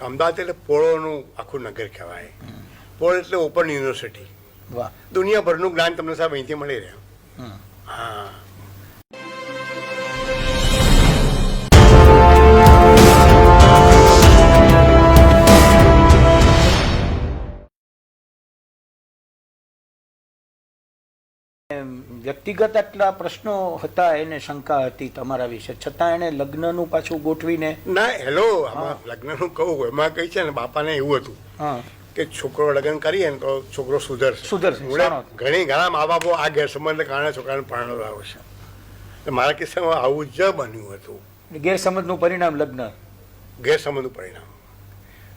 અમદાવાદ એટલે પોળોનું આખું નગર કહેવાય. પોળ એટલે ઓપન યુનિવર્સિટી વાહ. દુનિયાભરનું જ્ઞાન તમને સાહેબ અહીંથી મળી રહ્યું હા. વ્યક્તિગત આટલા પ્રશ્નો હતા એને શંકા હતી તમારા વિશે. છતાં એણે લગ્નનું પાછું ગોઠવીને ના હેલો આમાં લગ્નનું કહું એમાં કઈ છે ને બાપાને એવું હતું હા. કે છોકરો લગ્ન કરીએ ને તો છોકરો સુધરશે. સુધરશે, ઘણી ઘણા મા બાપો આ ગેરસંબંધને કારણે છોકરાને પરણવા આવે છે. મારા કિસ્સામાં આવું જ બન્યું હતું. ગેરસમજનું પરિણામ લગ્ન? ગેરસમજનું પરિણામ.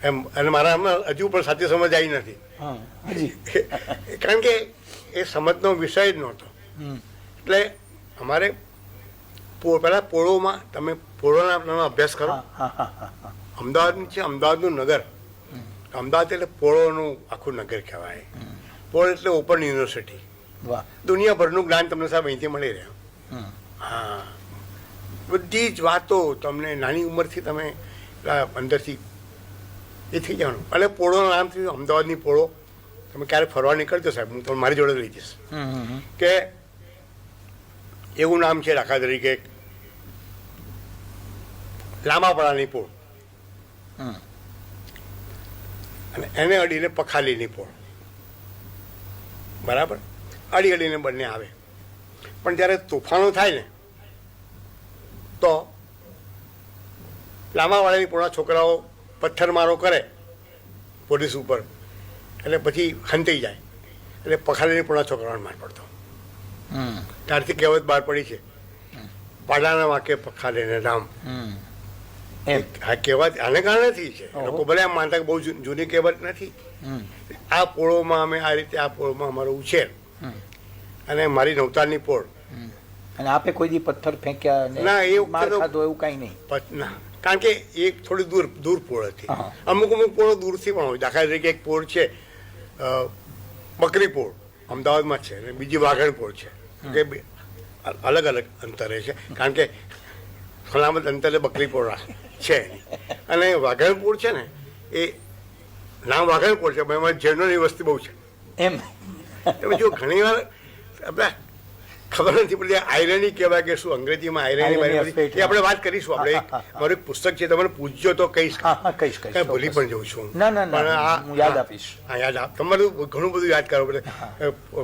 એમ અને મારા હમણાં હજુ પણ સાચી સમજ આવી નથી. કારણ કે એ સમજનો વિષય જ નહોતો. એટલે અમારે પહેલા પોળોમાં તમે પોળોના અભ્યાસ કરો. હા હા હા હા હા. અમદાવાદ છે અમદાવાદનું નગર. અમદાવાદ એટલે પોળોનું આખું નગર કહેવાય. પોળ એટલે ઓપન યુનિવર્સિટી. દુનિયાભરનું જ્ઞાન તમને સાહેબ અહીંથી મળી રહ્યું હા. બધી જ વાતો તમને નાની ઉંમરથી તમે અંદરથી એ થઈ જવાનું. અને પોળોનું નામ થયું અમદાવાદની પોળો તમે ક્યારે ફરવા નીકળજો સાહેબ હું તમને મારી જોડે લઈ જઈશ. કે એવું નામ છે દાખલા તરીકે. લાંબાપડાની પોળ. અને એને અડીને પખાલીની પોળ. બરાબર? અડી અડીને બંને આવે. પણ જ્યારે તોફાનો થાય ને તો લાંબાવાળાની પોળના છોકરાઓ પથ્થરમારો કરે પોલીસ ઉપર. એટલે પછી હંતાઈ જાય. એટલે પખાલીની પોળના છોકરાઓને માર પડતો. હમ. ત્યારથી કહેવત બહાર પડી છે. પાડાના વાંકે પખાલે ને રામ. આ કહેવત આને કારણેથી છે. લોકો ભલે આમ માનતા કે બહુ જૂની કહેવત નથી. આ પોળોમાં અમે આ રીતે આ પોળોમાં અમારો ઉછેર. અને મારી નવતારની પોળ. અને આપે કોઈ દી પથ્થર ફેંક્યા ના, એ માર ખાધો એવું કાંઈ નહીં. ના. કારણ કે એ થોડી દૂર દૂર પોળ હતી. અમુક અમુક પોળો દૂરથી પણ હોય. દાખલા તરીકે એક પોળ છે બકરી પોળ. અમદાવાદમાં છે અને બીજી વાઘણ પોળ છે. કે અલગ અલગ અંતરે છે. કારણ કે સલામત અંતરે બકરીપોળ છે અને વાઘણપુર છે ને એ નામ વાઘણપુર છે પણ એમાં જૈનોની વસ્તી બહુ છે. એમ. તમે જો ઘણી વાર આપણે ખબર નથી પડતી. આયરની કહેવાય કે શું અંગ્રેજીમાં આયરની Irony એ આપણે વાત કરીશું આપણે. મારું એક પુસ્તક છે તમને પૂછજો તો કહીશ. કહીશ કહીશ. ભૂલી પણ જઉં છું. ના, ના, પણ આ- યાદ આપીશ. હા યાદ આપ તમારું ઘણું બધું યાદ કરવું પડે.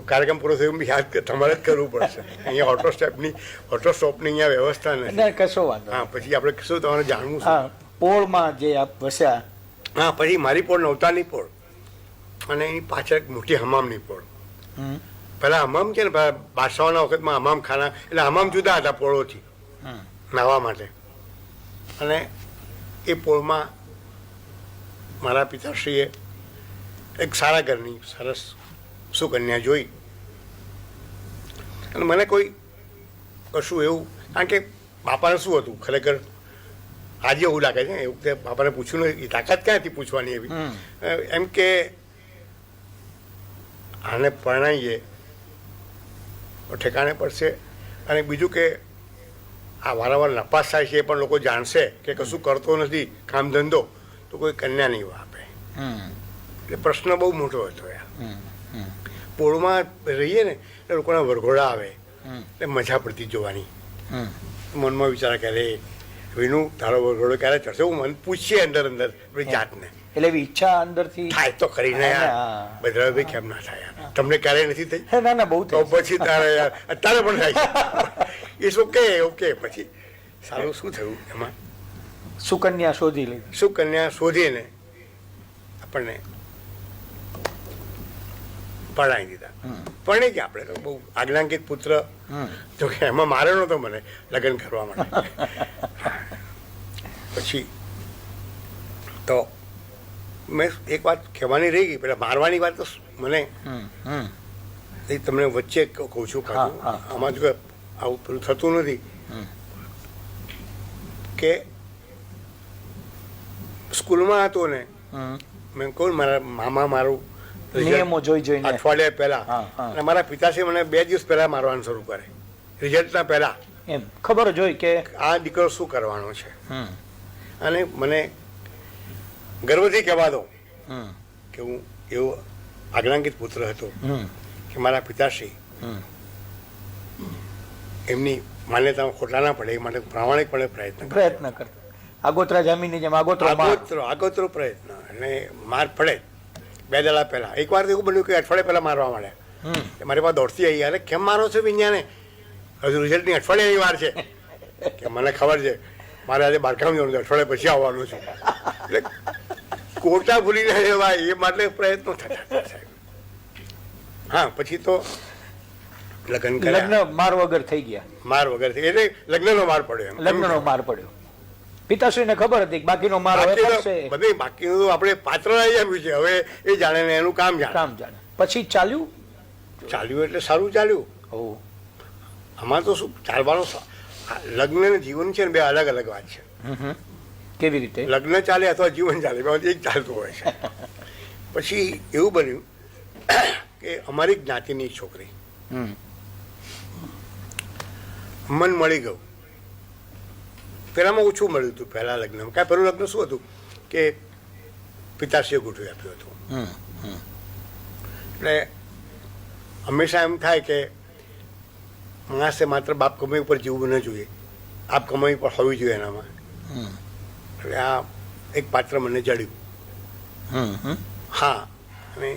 કાર્યક્રમ પૂરો થયો યાદ તમારે જ કરવું પડશે. અહીંયા ઓટો સ્ટેપની ઓટો સ્ટોપની અહીંયા વ્યવસ્થા નથી. કશો વાંધો હા પછી આપણે શું તમારે જાણવું છે? પોળમાં જે આપ વસ્યા હા પછી મારી પોળ નવતાની પોળ. અને એની પાછળ મોટી હમામની પોળ. પેલા હમામ છે ને બાદશાહના વખતમાં હમામ ખાના એટલે હમામ જુદા હતા પોળોથી નાહવા માટે. અને એ પોળમાં મારા પિતાશ્રીએ એક સારા ઘરની સરસ સુકન્યા જોઈ. અને મને કોઈ કશું એવું કારણ કે બાપાને શું હતું? ખરેખર આજે એવું લાગે છે એ વખતે બાપાને પૂછ્યું એ તાકાત ક્યાંથી પૂછવાની એવી? એમ કે આને પરણાવીએ ઠેકાણે પડશે. અને બીજું કે આ વારંવાર નપાસ થાય છે એ પણ લોકો જાણશે કે કશું કરતો નથી કામ ધંધો તો કોઈ કન્યા નહીં આપે. એટલે પ્રશ્ન બહુ મોટો હતો યાર. પોળમાં રહીએ ને એટલે લોકોના વરઘોડા આવે. એટલે મજા પડતી જોવાની. હમ. મનમાં વિચાર કરે વિનુ તારો વરઘોડો ક્યારે ચડશે? હું મન પૂછીએ અંદર અંદર આપણી જાતને. એટલે એવી ઈચ્છા અંદરથી થાય તો ખરી ને હા. બદરાભાઈ કેમ ના થાય તમને ક્યારેય નથી થઈ? ના ના બહુ તો પછી તારે યાર અત્યારે પણ થાય ઇટ્સ ઓકે ઓકે પછી સારું શું થયું એમાં? સુકન્યા શોધી લઈ. સુકન્યા શોધીને આપણને પડાવી દીધા. પણ પરણી ગયા આપણે તો બહુ આજ્ઞાંકિત પુત્ર. તો કે એમાં મારે નહોતો મને લગ્ન કરવા માટે. પછી તો મેં એક વાત કહેવાની રહી ગઈ પેલા મારવાની વાત તો મને. એ તમને વચ્ચે કહું છું. આમાં જો આવું પેલું થતું નથી કે સ્કૂલમાં હતો ને હમ. મેં કહું મારા મામા મારું નિયમો જોઈ જોઈને અઠવાડિયા પહેલા. અને મારા પિતાશ્રી મને બે દિવસ પહેલા મારવાનું શરૂ કરે રિઝલ્ટના પહેલા એમ ખબર જોઈ કે આ દીકરો શું કરવાનો છે હમ. અને મને ગર્વથી કહેવા દો કે હું એવો આજ્ઞાંકિત પુત્ર હતો કે મારા પિતાશ્રી એમની માન્યતા ખોટા ના પડે એ માટે પ્રામાણિકપણે પ્રયત્ન પ્રયત્ન કરતા આગોતરા જામીનની જેમ આગોતરો આગોતરો આગોતરો પ્રયત્ન. અને માર પડે બે દાડા પહેલા. એક વાર તો એવું બન્યું કે અઠવાડિયા પહેલા મારવા માંડ્યા. મારી પાસે દોડતી આવી. અરે કેમ મારો છો વિஞ்ஞાને હજુ રિઝલ્ટની અઠવાડિયાની વાર છે. કે મને ખબર છે મારે આજે બારકામ જવાનું છે. અઠવાડિયા પછી આવવાનું છે. એટલે કોટા ભૂલી ના જવાય એ માટે પ્રયત્નો થતા હા પછી તો લગ્ન લગ્ન માર વગર થઈ ગયા. માર વગર થઈ એટલે લગ્નનો માર પડ્યો લગ્નનો માર પડ્યો. પિતાશ્રીને ખબર હતી બાકીનો માર હવે બધે બાકીનું આપણે પાત્ર આવી આપ્યું છે. હવે એ જાણે ને એનું કામ જાણે. કામ જાણે. પછી ચાલ્યું? ચાલ્યું એટલે સારું ચાલ્યું. ઓ. આમાં તો શું ચાલવાનું લગ્ન અને જીવન છે ને બે અલગ અલગ વાત છે. કેવી રીતે? લગ્ન ચાલે અથવા જીવન ચાલે બેમાંથી એક ચાલતું હોય છે. પછી એવું બન્યું કે અમારી જ્ઞાતિની છોકરી હમ. મન મળી ગયું. પહેલાંમાં ઓછું મળ્યું હતું પહેલા લગ્નમાં. કાંઈ પહેલું લગ્ન શું હતું કે પિતાશ્રીએ ગોઠવી આપ્યું હતું. એટલે હંમેશા એમ થાય કે માણસે માત્ર બાપ કમાઈ ઉપર જીવવું ન જોઈએ. આપ કમાઈ પણ હોવી જોઈએ એનામાં. એટલે આ એક પાત્ર મને જડ્યું. હા અને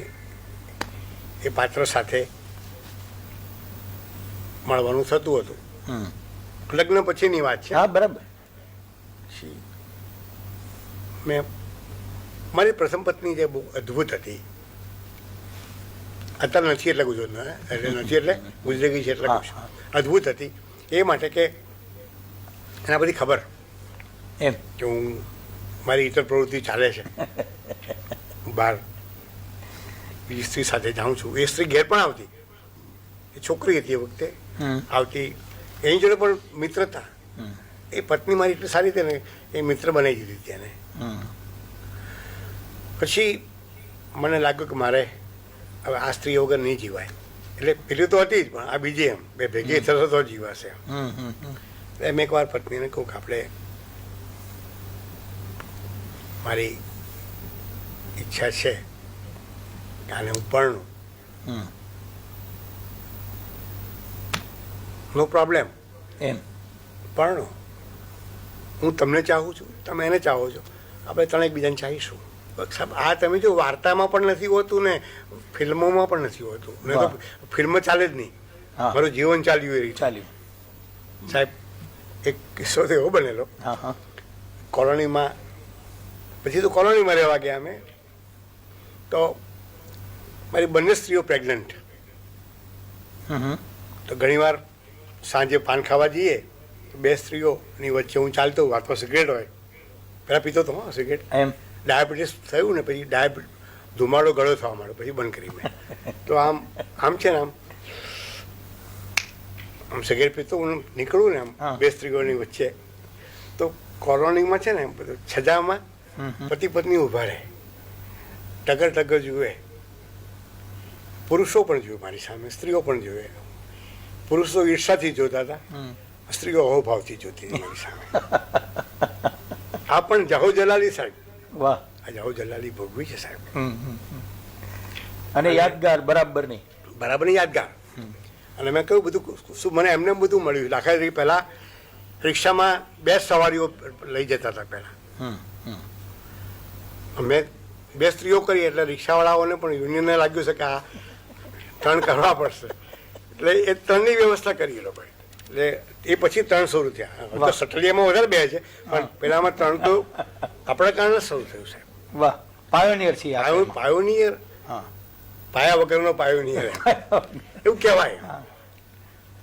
એ પાત્ર સાથે મળવાનું થતું હતું. લગ્ન પછીની વાત છે. હા બરાબર. મેં મારી પ્રથમ પત્ની જે બહુ અદ્ભુત હતી. અત્યારે નથી એટલે ગુજરાતમાં એટલે નથી એટલે ગુજરી ગઈ છે એટલે. અદ્ભુત હતી. એ માટે કે એના બધી ખબર. એમ. કે હું મારી ઇતર પ્રવૃત્તિ ચાલે છે. બહાર બીજી સ્ત્રી સાથે જાઉં છું. એ સ્ત્રી ઘેર પણ આવતી. એ છોકરી હતી એ વખતે. આવતી. એની જોડે પણ મિત્રતા. એ પત્ની મારી એટલી સારી હતી ને એ મિત્ર બનાવી દીધી હતી એને. હમ. પછી મને લાગ્યું કે મારે હવે આ સ્ત્રી વગર નહીં જીવાય. એટલે પેલી તો હતી જ પણ આ બીજી એમ. બે ભેગી થશે તો જીવાશે હમ હમ હમ. એટલે મેં એકવાર પત્નીને કહું કે આપણે મારી ઈચ્છા છે આને હું પરણું. નો પ્રોબ્લેમ એમ. પરણો. હું તમને ચાહું છું તમે એને ચાહો છો. આપણે ત્રણ એકબીજાને ચાહીશું. સાહેબ આ તમે જો વાર્તામાં પણ નથી હોતું ને ફિલ્મોમાં પણ નથી હોતું. ને તો ફિલ્મ ચાલે જ નહીં. મારું જીવન ચાલ્યું એ રીતે. ચાલ્યું. સાહેબ એક કિસ્સો તો એવો બનેલો. હા હા. કોલોનીમાં પછી તો કોલોનીમાં રહેવા ગયા અમે. તો મારી બંને સ્ત્રીઓ પ્રેગ્નન્ટ. તો ઘણીવાર સાંજે પાન ખાવા જઈએ તો બે સ્ત્રીઓની વચ્ચે હું ચાલતો હોઉં હાથમાં સિગરેટ હોય. પહેલાં પીતો હતો હા સિગરેટ. એમ. ડાયાબિટીસ થયું ને પછી ડાયાબિટ ધુમાડો ગળો થવા માંડ્યો પછી બંધ કરી મેં. તો આમ આમ છે ને આમ આમ સિગરેટ પીતો હું નીકળું ને આમ બે સ્ત્રીઓની વચ્ચે. તો કોલોનીમાં છે ને બધું છજામાં. પતિ પત્ની ઊભા રહે. ટગર ટગર જુએ. પુરુષો પણ જુએ મારી સામે સ્ત્રીઓ પણ જુએ. પુરુષો ઈર્ષાથી જોતા હતા સ્ત્રીઓ અહોભાવથી જોતી હતી મારી સામે. આ પણ જાહો જલાલી સાહેબ. વાહ. આ જાહો જલાલી ભોગવી છે સાહેબ. અને યાદગાર બરાબર નહીં. બરાબર નહીં યાદગાર અને મેં કહ્યું બધું શું મને એમને બધું મળ્યું. દાખલા તરીકે પહેલાં રિક્ષામાં બે સવારીઓ લઈ જતા હતા પહેલાં. અમે બે સ્ત્રીઓ કરી એટલે રિક્ષાવાળાઓને પણ યુનિયનને લાગ્યું છે કે આ ત્રણ કરવા પડશે. એટલે એ ત્રણની વ્યવસ્થા કરી એ લોકોએ. એટલે એ પછી ત્રણ શરૂ થયા. સટલિયામાં વધારે બે છે પણ પેલામાં ત્રણ તો આપણા કારણે શરૂ થયું છે. વાહ. પાયોનિયર છે. પાયોનિયર હા. પાયા વગરનો પાયોનિયર એવું કહેવાય.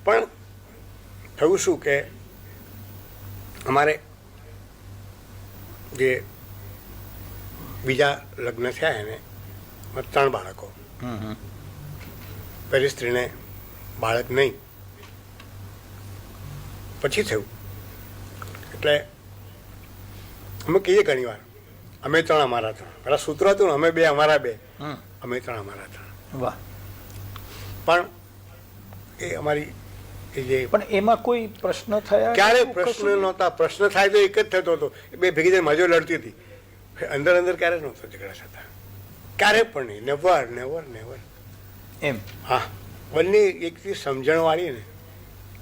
પણ થયું શું કે અમારે જે બીજા લગ્ન થયા એને ત્રણ બાળકો. પહેલી સ્ત્રીને બાળક નહીં. પછી થયું. એટલે અમે કહીએ ઘણી વાર અમે ત્રણ અમારા ત્રણ. પેલા સૂત્ર હતું ને અમે બે અમારા બે. અમે ત્રણ અમારા ત્રણ. વાહ. પણ એ અમારી એ જે પણ એમાં કોઈ પ્રશ્ન થયા? ક્યારે પ્રશ્ન નહોતા? પ્રશ્ન થાય તો એક જ થતો હતો. બે ભેગી જઈને માજો લડતી હતી. અંદર અંદર ક્યારે નહોતો ઝઘડા થતા ક્યારે પણ નહીં. નેવર નેવર નેવર એમ? હા. બંને એકથી સમજણ વાળી ને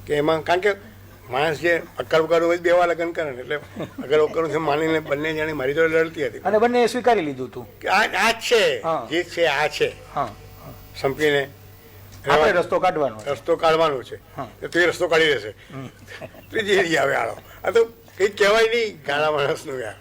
કે એમાં કારણ કે માણસ જે અક્કર વગર હોય દેવા લગ્ન કરે એટલે અગર ઓકર છે માનીને બંને જાણે મારી જોડે લડતી હતી. અને બંને સ્વીકારી લીધું તું? કે આ આ છે. જે છે આ છે. સંપીને આપણે રસ્તો કાઢવાનો રસ્તો કાઢવાનો છે. તો તે રસ્તો કાઢી લેશે. ત્રીજી આવે આળો આ તો કંઈ કહેવાય નહીં ગાળા માણસનું યાર.